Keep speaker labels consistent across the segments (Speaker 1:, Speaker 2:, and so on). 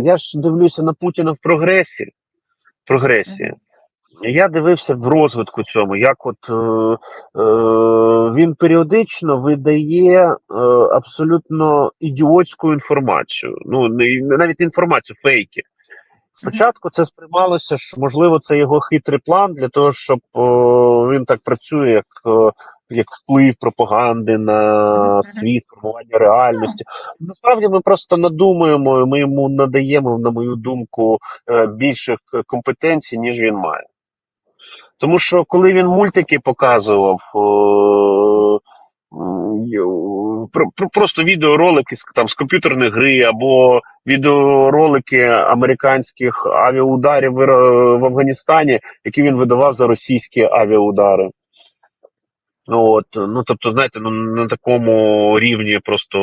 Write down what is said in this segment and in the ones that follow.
Speaker 1: я ж дивлюся на Путіна в прогресі. прогресі. Я дивився в розвитку цьому, як от е, е, він періодично видає е, абсолютно ідіотську інформацію. Ну, не, навіть інформацію, фейки. Спочатку це сприймалося, що можливо це його хитрий план для того, щоб о, він так працює, як, о, як вплив пропаганди на світ, формування реальності. Насправді ми просто надумуємо, ми йому надаємо, на мою думку, е, більше компетенцій, ніж він має. Тому що коли він мультики показував, просто відеоролики там, з комп'ютерної гри або відеоролики американських авіаударів в Афганістані, які він видавав за російські авіаудари. Ну, От, ну тобто, знаєте, ну на такому рівні просто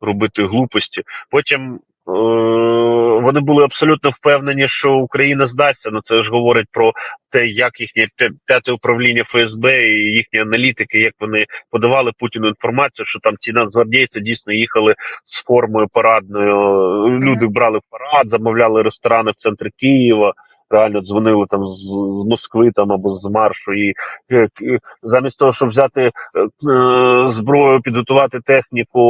Speaker 1: робити глупості. Потім е- вони були абсолютно впевнені, що Україна здасться. Ну це ж говорить про те, як їхнє п'яте управління ФСБ і їхні аналітики, як вони подавали Путіну інформацію, що там ці нацгвардійці дійсно їхали з формою парадною. Люди брали парад, замовляли ресторани в центрі Києва. Реально дзвонили там з, з Москви там або з маршу, і е, е, замість того, щоб взяти е, е, зброю, підготувати техніку,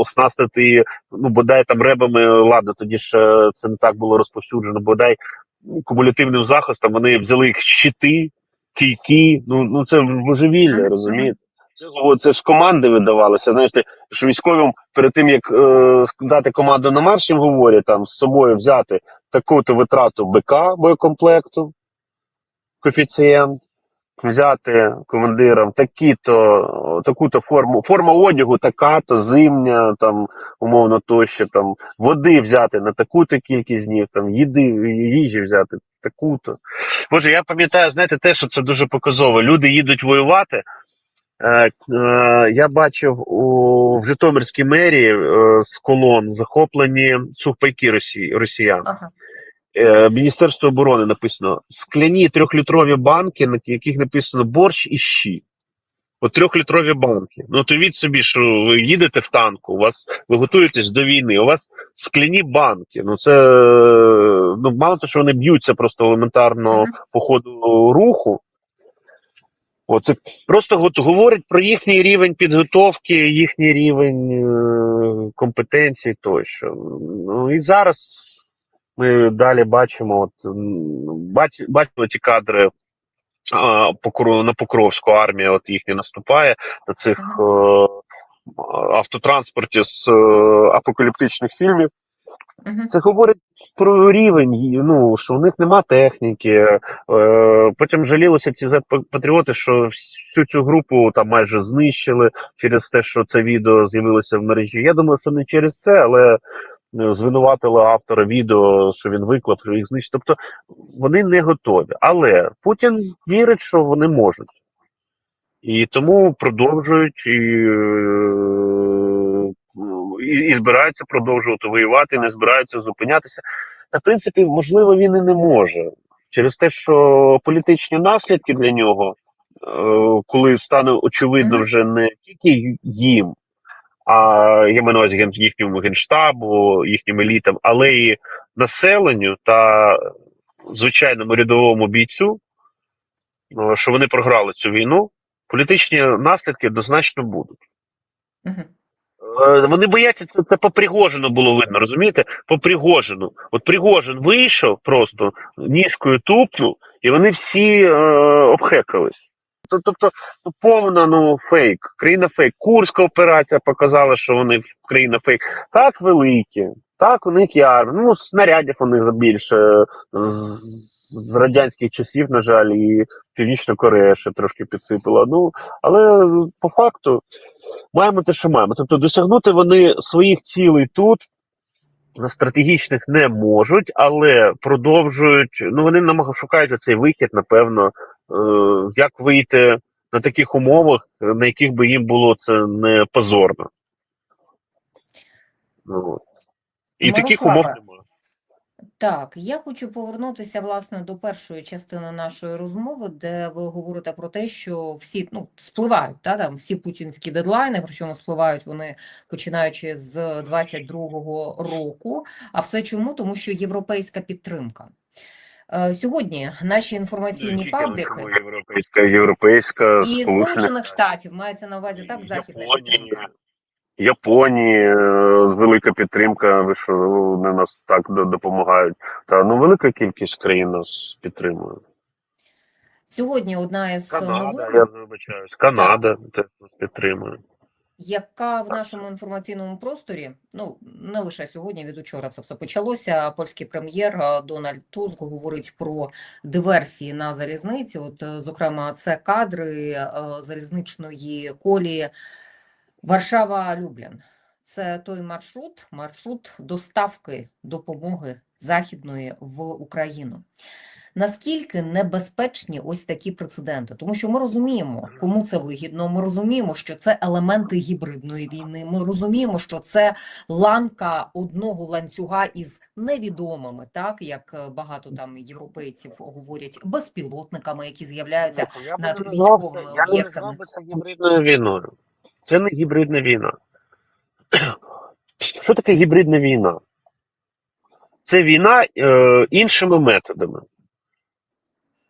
Speaker 1: оснастити її, ну бодай там ребами, ладно, тоді ж це не так було розповсюджено, бодай кумулятивним захистом вони взяли їх щити, кійки. Ну ну це божевілля, розумієте? Це, це ж команди видавалися. Знаєте, що військовим перед тим як е, дати команду на марш, їм говорять там з собою взяти таку-то витрату БК боєкомплекту, коефіцієнт, взяти командирам такі-то, таку-то форму, форма одягу, така-то, зимня, там, умовно тощо, там, води взяти на таку-то кількість днів, там, їди, їжі взяти таку-то. Боже, я пам'ятаю, знаєте, те, що це дуже показово. Люди їдуть воювати. Е, е, я бачив у, в Житомирській мерії е, з колон захоплені сухпайки Росії, росіян.
Speaker 2: Ага.
Speaker 1: Міністерство оборони написано скляні трьохлітрові банки, на яких написано борщ і щі. От трьохлітрові банки. Ну, то від собі, що ви їдете в танку, у вас ви готуєтесь до війни, у вас скляні банки. Ну це ну мало того, що вони б'ються просто елементарно
Speaker 2: Мгм.
Speaker 1: по ходу руху. Оце просто от говорить про їхній рівень підготовки, їхній рівень е, компетенції тощо. Ну і зараз ми далі бачимо, от бач, бачили ті кадри Покров- на Покровську армія, от їхня наступає на цих е, автотранспорті з е, апокаліптичних фільмів. Це говорить про рівень, ну що у них нема техніки. Е, потім жалілися ці патріоти, що всю цю групу там майже знищили через те, що це відео з'явилося в мережі. Я думаю, що не через це, але е, звинуватили автора відео, що він виклав, що їх знищить. Тобто вони не готові. Але Путін вірить, що вони можуть. І тому продовжують і, е, і, і збираються продовжувати воювати, не збираються зупинятися. Та, в принципі, можливо, він і не може. Через те, що політичні наслідки для нього, е, коли стане очевидно вже не тільки їм, а я маю на увазі їхньому генштабу, їхнім елітам, але і населенню та звичайному рядовому бійцю, е, що вони програли цю війну, політичні наслідки однозначно будуть.
Speaker 2: Мгм.
Speaker 1: Е, Вони бояться, це, це по Пригожину було видно, розумієте? По Пригожину. От Пригожин вийшов просто, ніжкою тупнув, і вони всі е, обхекались. Тобто, ну, повна ну, фейк, країна фейк. Курська операція показала, що вони країна фейк. Так великі, так у них є армія. Ну, снарядів у них більше з, з радянських часів, на жаль, і Північна Корея ще трошки підсипала. Ну, але по факту маємо те, що маємо. Тобто досягнути вони своїх цілей тут. Стратегічних не можуть, але продовжують. Ну вони намагаються шукають цей вихід, напевно, е, як вийти на таких умовах, на яких би їм було це не позорно. Ну, І таких
Speaker 2: Мирославе,
Speaker 1: умов немає.
Speaker 2: Так, я хочу повернутися власне до першої частини нашої розмови, де ви говорите про те, що всі ну спливають та там всі путінські дедлайни, причому спливають вони починаючи з 22-го року. А все чому? Тому що європейська підтримка. Е, Сьогодні наші інформаційні пабліки
Speaker 1: Європейська, європейська,
Speaker 2: і
Speaker 1: Сполучених
Speaker 2: Сполучених Штатів мається на увазі так західна підтримка.
Speaker 1: Японії, е, велика підтримка, ви що вони нас так допомагають. Та ну велика кількість країн нас підтримує.
Speaker 2: Сьогодні одна із
Speaker 1: Канада,
Speaker 2: новин.
Speaker 1: я вибачаюсь, Канада теж нас підтримує.
Speaker 2: яка в нашому інформаційному просторі, ну не лише сьогодні, від учора це все почалося. Польський прем'єр е, Дональд Туск говорить про диверсії на залізниці. От, е, зокрема, це кадри залізничної колії Варшава-Люблін. Це той маршрут, маршрут доставки допомоги західної в Україну. Наскільки небезпечні ось такі прецеденти? Тому що ми розуміємо, кому це вигідно. Ми розуміємо, що це елементи гібридної війни. Ми розуміємо, що це ланка одного ланцюга із невідомими, так як багато там європейців говорять, безпілотниками, які з'являються. Над військовими
Speaker 1: Я не
Speaker 2: об'єктами.
Speaker 1: назвав би це гібридною війною. Це не гібридна війна. Що таке гібридна війна? Це війна е, іншими методами.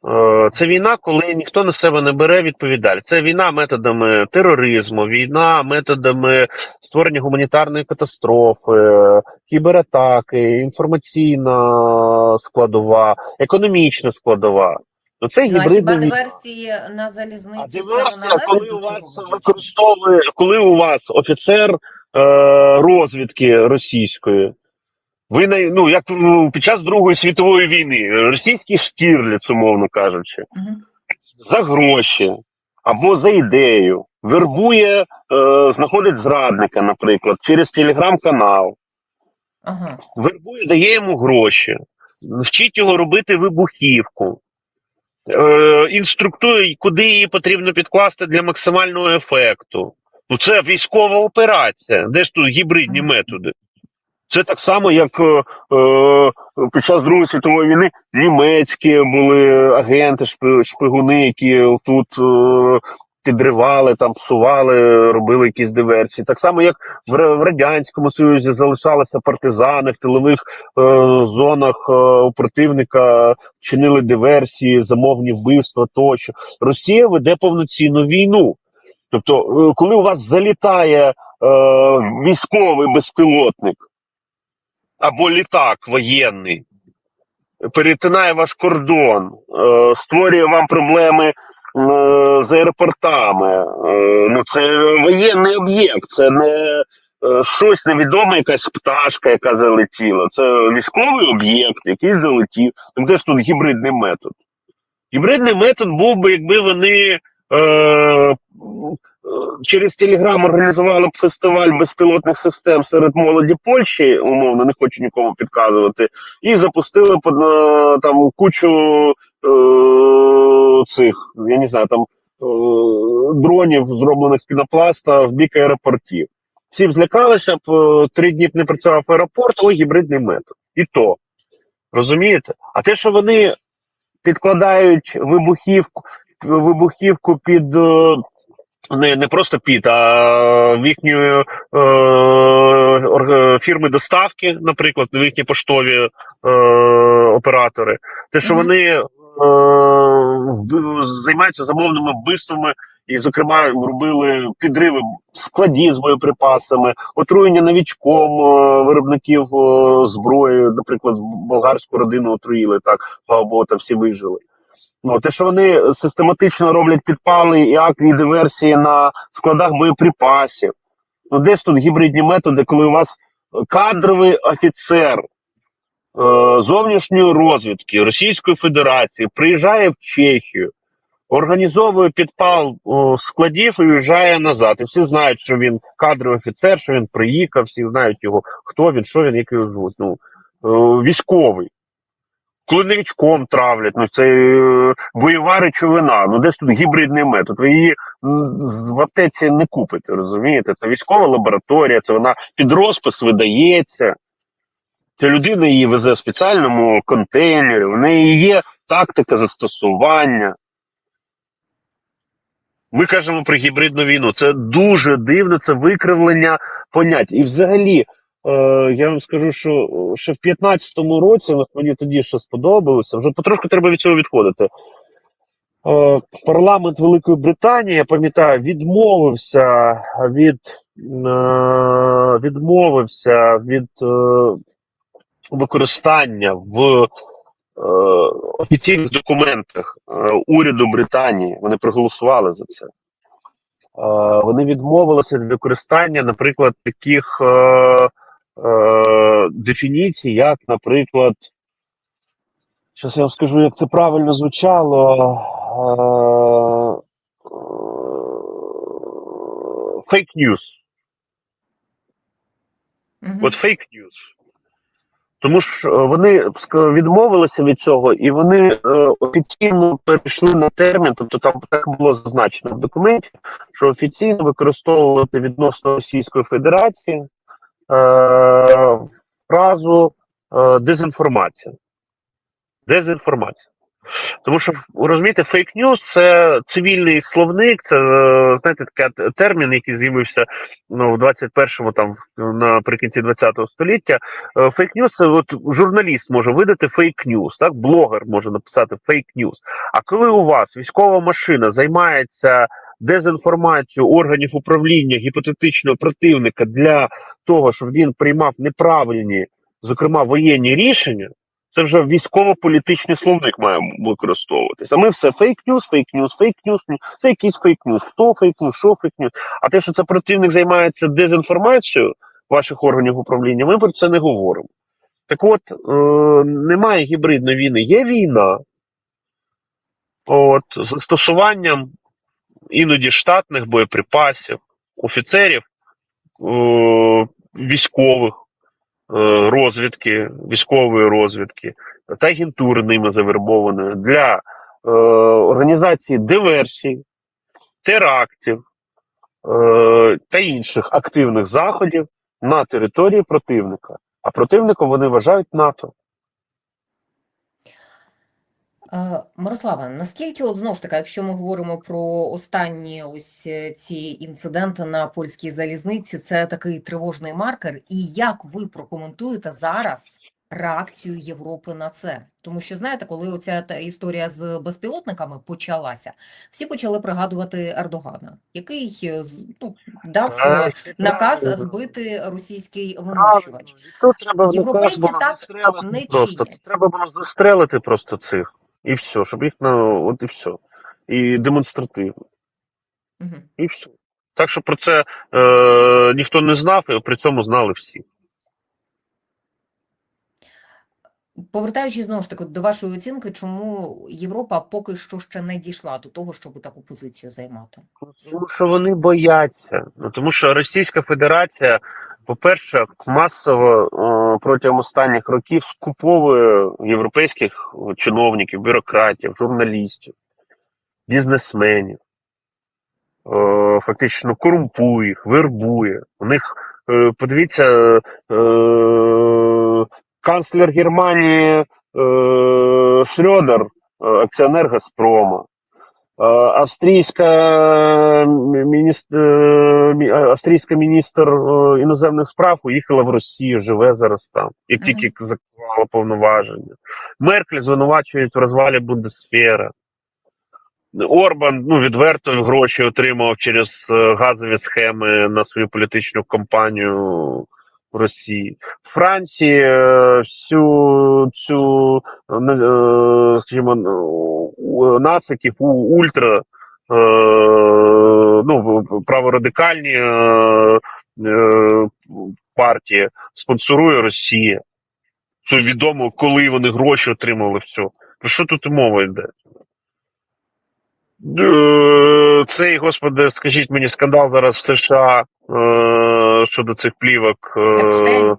Speaker 1: Е, Це війна, коли ніхто на себе не бере відповідальність. Це війна методами тероризму, війна методами створення гуманітарної катастрофи, е, кібератаки, інформаційна складова, економічна складова. Ну це
Speaker 2: Ну, а
Speaker 1: гібридна
Speaker 2: хіба
Speaker 1: війна.
Speaker 2: диверсії на
Speaker 1: А
Speaker 2: залізниці це не
Speaker 1: диверсія, коли у вас використовує, коли у вас офіцер е, розвідки російської, ви на ну як ну, під час Другої світової війни, російський штірліц, умовно кажучи,
Speaker 2: Мгм.
Speaker 1: за гроші або за ідею, вербує, е, знаходить зрадника, наприклад, через телеграм-канал,
Speaker 2: Ага.
Speaker 1: вербує, дає йому гроші, вчить його робити вибухівку. Е, інструктує, куди її потрібно підкласти для максимального ефекту. Ну, це військова операція. Де ж тут гібридні методи? Це так само, як е, е, під час Другої світової війни німецькі були агенти, шпигуни, які тут е, підривали, там псували, робили якісь диверсії. Так само, як в, Радянському Союзі залишалися партизани в тилових е, зонах е, у противника, чинили диверсії, замовні вбивства тощо. Росія веде повноцінну війну. Тобто, е, коли у вас залітає е, військовий безпілотник або літак воєнний, перетинає ваш кордон, е, створює вам проблеми з аеропортами. Е, ну, це воєнний об'єкт, це не е, щось невідоме, якась пташка, яка залетіла. Це військовий об'єкт, який залетів. Де ж тут гібридний метод? Гібридний метод був би, якби вони. Е, е, Через Телеграм організували б фестиваль безпілотних систем серед молоді Польщі, умовно, не хочу нікому підказувати, і запустили е, там кучу е, цих, я не знаю, там е, дронів, зроблених з пінопласта в бік аеропортів. Всі б злякалися б, е, три дні б не працював аеропорт, ой, гібридний метод. І то. Розумієте? А те, що вони підкладають вибухівку, вибухівку під. е, Не, не просто під, а в їхньої е, фірми доставки, наприклад, в їхні поштові е, оператори. Те, що вони займаються замовними вбивствами, і, зокрема, робили підриви складів з боєприпасами, отруєння новічком е, виробників е, зброї, наприклад, болгарську родину отруїли так, слава Богу, там всі вижили. Ну, те, що вони систематично роблять підпали і акні диверсії на складах боєприпасів. Ну, де ж тут гібридні методи, коли у вас кадровий офіцер е, зовнішньої розвідки Російської Федерації приїжджає в Чехію, організовує підпал складів і уїжджає назад. І всі знають, що він кадровий офіцер, що він приїхав, всі знають його, хто він, що він, як його звуть. Ну, е, військовий. Коли новічком травлять, ну це е, бойова речовина. Ну де ж тут гібридний метод? Ви її в аптеці не купите, розумієте? Це військова лабораторія, це вона під розпис видається. Ця людина її везе в спеціальному контейнері, в неї є тактика застосування. Ми кажемо про гібридну війну. Це дуже дивно, це викривлення понять. І взагалі, е, я вам скажу, що ще в 15-му році, мені тоді ще сподобалося, вже потрошку треба від цього відходити. Е, парламент Великої Британії, я пам'ятаю, відмовився від, е, відмовився від е, використання в е, офіційних документах е, уряду Британії. Вони проголосували за це. Е, вони відмовилися від використання, наприклад, таких е, е, дефініцій, як, наприклад, зараз я вам скажу, як це правильно звучало. Фейк ньюс.
Speaker 2: Мгм.
Speaker 1: От фейк ньюс. Тому ж е, вони відмовилися від цього, і вони е, офіційно перейшли на термін, тобто там так було зазначено в документі, що офіційно використовувати відносно Російської Федерації е, фразу е, дезінформація. Дезінформація. Тому що розумієте, фейк ньюс це цивільний словник, це е, знаєте, такий термін, який з'явився ну, в 21-му, там наприкінці 20-го століття. Фейк ньюс це от журналіст може видати фейк ньюс, так блогер може написати фейк ньюс. А коли у вас військова машина займається дезінформацією органів управління гіпотетичного противника для того, щоб він приймав неправильні, зокрема воєнні рішення. Це вже військово-політичний словник має використовуватися. А ми все фейк-ньюс, фейк-ньюс, фейк-ньюс, це якийсь фейк-ньюс. Хто фейк-ньюс, що фейк-ньюс. А те, що це противник займається дезінформацією ваших органів управління, ми про це не говоримо. Так от, е, немає гібридної війни, є війна. От, з застосуванням іноді штатних боєприпасів, офіцерів, е, військових розвідки, військової розвідки та агентури ними завербовані для е, організації диверсій, терактів е, та інших активних заходів на території противника. А противником вони вважають НАТО.
Speaker 2: Е, Мирослава, наскільки, от знову ж таки, якщо ми говоримо про останні ось е, ці інциденти на польській залізниці, це такий тривожний маркер, і як ви прокоментуєте зараз реакцію Європи на це? Тому що, знаєте, коли оця та історія з безпілотниками почалася, всі почали пригадувати Ердогана, який е, ну, дав наказ збити російський винищувач.
Speaker 1: Тут треба
Speaker 2: Європейці так не
Speaker 1: просто.
Speaker 2: чинять.
Speaker 1: Треба було застрелити просто цих. І все, щоб їх на от і все. І демонстративно.
Speaker 2: Мгм.
Speaker 1: І все. Так що про це е, ніхто не знав, і при цьому знали всі.
Speaker 2: Повертаючись знову ж таки до вашої оцінки, чому Європа поки що ще не дійшла до того, щоб таку позицію займати?
Speaker 1: Тому що вони бояться. Ну, тому що Російська Федерація, по-перше, масово е, протягом останніх років скуповує європейських чиновників, бюрократів, журналістів, бізнесменів. Е, фактично корумпує їх, вербує. У них, е, подивіться, канцлер Германії Шрёдер, акціонер Газпрома. Е, Австрійська міністр, австрійська міністр е, іноземних справ уїхала в Росію, живе зараз там, як тільки заклала повноваження. Меркель звинувачують в розвалі Бундесфера. Орбан ну, відверто гроші отримав через е, газові схеми на свою політичну кампанію в Росії. В Франції е, всю цю е, е, скажімо, е, нациків, у- ультра ну, праворадикальні партії спонсорує Росія. Це відомо, коли вони гроші отримали все. Про що тут мова йде? Цей, господи, скажіть мені, скандал зараз в США щодо цих плівок.
Speaker 2: Епштейн.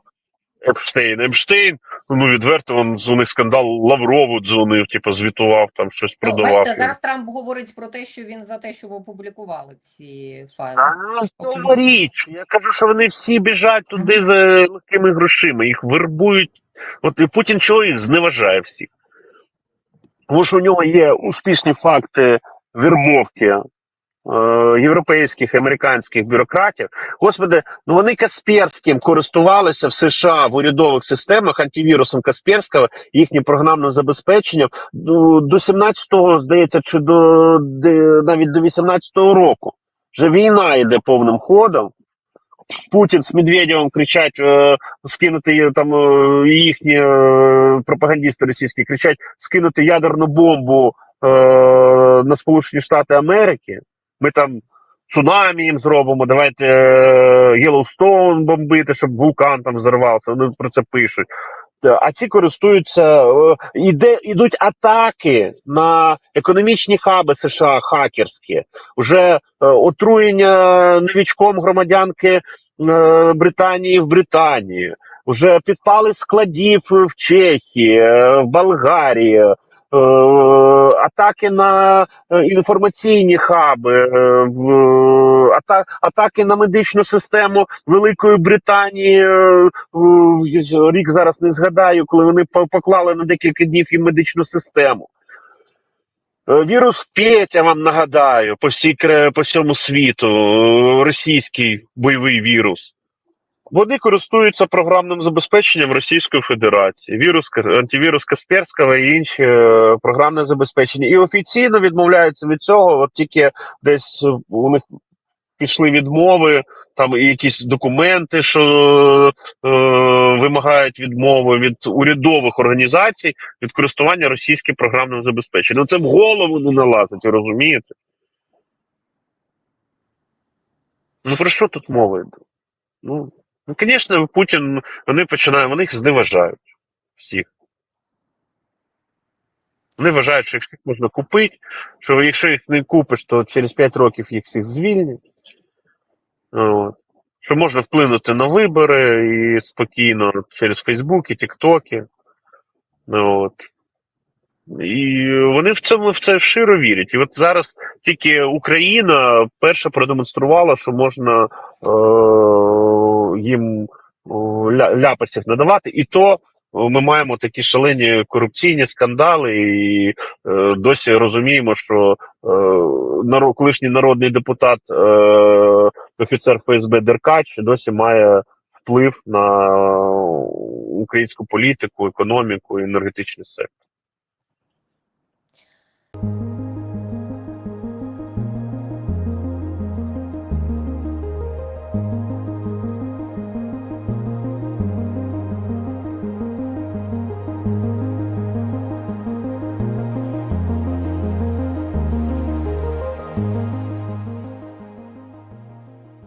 Speaker 1: Епштейн. Епштейн, ну відверто, он, у них скандал Лаврову дзвонив, типу, звітував, там щось
Speaker 2: Ну,
Speaker 1: продавав.
Speaker 2: бачите, зараз Трамп говорить про те, що він за те, щоб опублікували ці файли.
Speaker 1: А, ну, річ. Я кажу, що вони всі біжать туди за легкими грошима. Їх вербують От і Путін чого і зневажає всіх. Тому що у нього є успішні факти вірбовки е, європейських американських бюрократів. Господи, ну вони Касперським користувалися в США в урядових системах антивірусом Касперського, їхнім програмним забезпеченням до, до 17-го, здається, чи до навіть до 18-го року. Вже війна йде повним ходом. Путін з Медведєвим кричать, е, скинути е, там е, їхні е, пропагандисти російські кричать скинути ядерну бомбу е, на Сполучені Штати Америки. Ми там цунамі їм зробимо, давайте е, Єлоустоун бомбити, щоб вулкан там взорвався. Вони про це пишуть. А ці користуються, е, іде, ідуть атаки на економічні хаби США хакерські. Уже е, отруєння новічком громадянки е, Британії в Британії. Уже підпали складів в Чехії, е, в Болгарії, е, атаки на е, інформаційні хаби, е, атаки на медичну систему Великої Британії. е, Рік зараз не згадаю, коли вони поклали на декілька днів їм медичну систему. Е, Вірус Петя, вам нагадаю, по, всій, по всьому світу, е, російський бойовий вірус. Вони користуються програмним забезпеченням Російської Федерації, вірус, антивірус Касперського і інші е, програмне забезпечення. І офіційно відмовляються від цього. От тільки десь у них пішли відмови, там якісь документи, що е, вимагають відмови від урядових організацій від користування російським програмним забезпеченням. Ну це в голову не налазить, розумієте? Ну про що тут мова йде? Ну, ну звісно, Путін, вони починають, вони їх зневажають всіх. Вони вважають, що їх всіх можна купити, що якщо їх не купиш, то через 5 років їх всіх звільнять. От. Що можна вплинути на вибори і спокійно через Фейсбуки, Тіктоки. От. І вони в цьому в це широ вірять. І от зараз тільки Україна перша продемонструвала, що можна е- їм ляпасів надавати, і то ми маємо такі шалені корупційні скандали, і е, досі розуміємо, що е, колишній народний депутат, е, офіцер ФСБ Деркач досі має вплив на українську політику, економіку, енергетичний сектор.